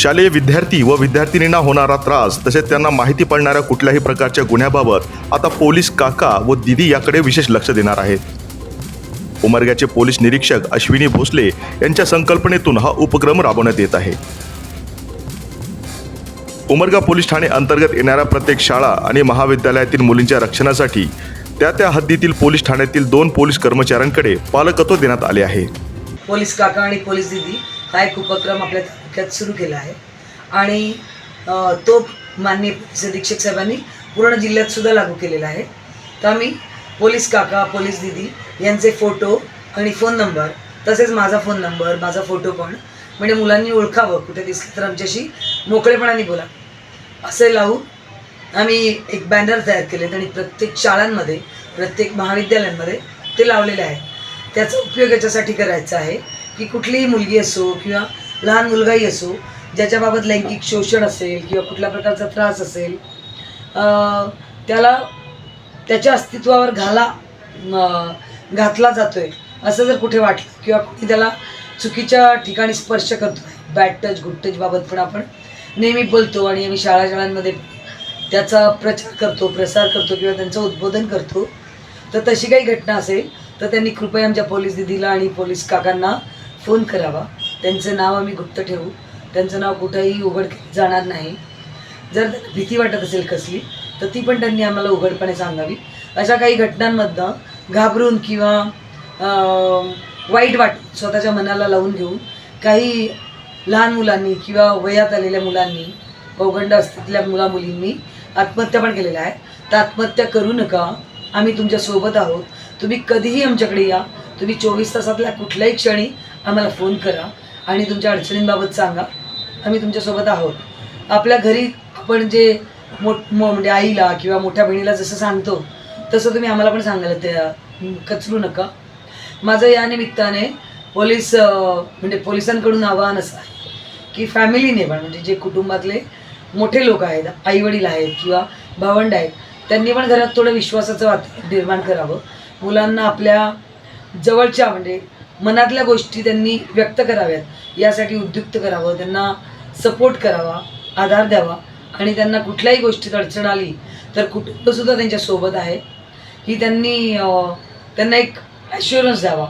शालेय विद्यार्थी व विद्यार्थिनींना होणारा त्रास तसेच त्यांना माहिती पडणाऱ्या कुठल्याही प्रकारच्या गुन्ह्याबाबत आता पोलीस काका व दिदी याकडे विशेष लक्ष देणार आहेत. उमरग्याचे पोलीस निरीक्षक अश्विनी भोसले यांच्या संकल्पनेतून हा उपक्रम राबवण्यात येत आहे. उमरगा पोलीस ठाणे अंतर्गत येणाऱ्या प्रत्येक शाळा आणि महाविद्यालयातील मुलींच्या रक्षणासाठी त्या त्या हद्दीतील पोलीस ठाण्यातील दोन पोलीस कर्मचाऱ्यांकडे पालकत्व देण्यात आले आहे. पोलीस काका आणि पोलीस दिदी हा एक उपक्रम आपल्या तालुक्यात सुरू केला आहे. आणि तो माननीय पोलीस साहेबांनी पूर्ण जिल्ह्यात सुद्धा लागू केलेला आहे. तर आम्ही पोलीस काका पोलीस दिदी यांचे फोटो आणि फोन नंबर तसेच माझा फोन नंबर माझा फोटो पण म्हणजे मुलांनी ओळखावं कुठे दिसलं तर आमच्याशी मोकळेपणाने बोला. असे लावून आम्ही एक बॅनर तयार केले आणि प्रत्येक शाळांमध्ये प्रत्येक महाविद्यालयांमध्ये ते लावलेले आहे. त्याचा उपयोग याच्यासाठी करायचा आहे की कुठलीही मुलगी असो किंवा लहान मुलगाही असो ज्याच्याबाबत लैंगिक शोषण असेल किंवा कुठल्या प्रकारचा त्रास असेल त्याला त्याच्या अस्तित्वावर घाला घातला जातोय असं जर कुठे वाटलं किंवा कुठे त्याला चुकीच्या ठिकाणी स्पर्श करतोय बॅड टच गुड टचबाबत पण आपण नेहमी बोलतो आणि आम्ही शाळा शाळांमध्ये त्याचा प्रचार करतो प्रसार करतो किंवा त्यांचं उद्बोधन करतो तर तशी काही घटना असेल तर त्यांनी कृपया आमच्या पोलीस दिदीला आणि पोलीस काकांना फोन करावा. त्यांचं नाव आम्ही गुप्त ठेवू. त्यांचं नाव कुठंही उघड जाणार नाही. जर भीती वाटत असेल कसली तर ती पण त्यांनी आम्हाला उघडपणे सांगावी. अशा काही घटनांमधनं घाबरून किंवा वाईट वाट स्वतःच्या मनाला लावून घेऊन काही लहान मुलांनी किंवा वयात आलेल्या मुलांनी पौगंड असलेल्या मुला मुलींनी आत्महत्या पण केलेल्या आहे तर आत्महत्या करू नका. आम्ही तुमच्यासोबत आहोत. तुम्ही कधीही आमच्याकडे या. तुम्ही चोवीस तासातल्या कुठल्याही क्षणी आम्हाला फोन करा. आणि तुमच्या अडचणींबाबत सांगा. आम्ही तुमच्यासोबत आहोत. आपल्या घरी आपण जे मोठ मो म्हणजे आईला किंवा मोठ्या बहिणीला जसं सांगतो तसं तुम्ही आम्हाला पण सांगायला त्या कचरू नका. माझं या निमित्ताने पोलीस म्हणजे पोलिसांकडून आवाहन असं आहे की फॅमिलीने पण म्हणजे जे कुटुंबातले मोठे लोक आहेत आईवडील आहेत किंवा भावंड आहेत त्यांनी पण घरात थोडं विश्वासाचं वातावरण निर्माण करावं. मुलांना आपल्या जवळच्या म्हणजे मनातल्या गोष्टी त्यांनी व्यक्त कराव्यात. यासाठी उद्युक्त करावं त्यांना सपोर्ट करावा आधार द्यावा आणि त्यांना कुठल्याही गोष्टीत अडचण आली तर कुटुंबसुद्धा त्यांच्यासोबत आहे. ही त्यांनी त्यांना एक ॲश्युरन्स द्यावा.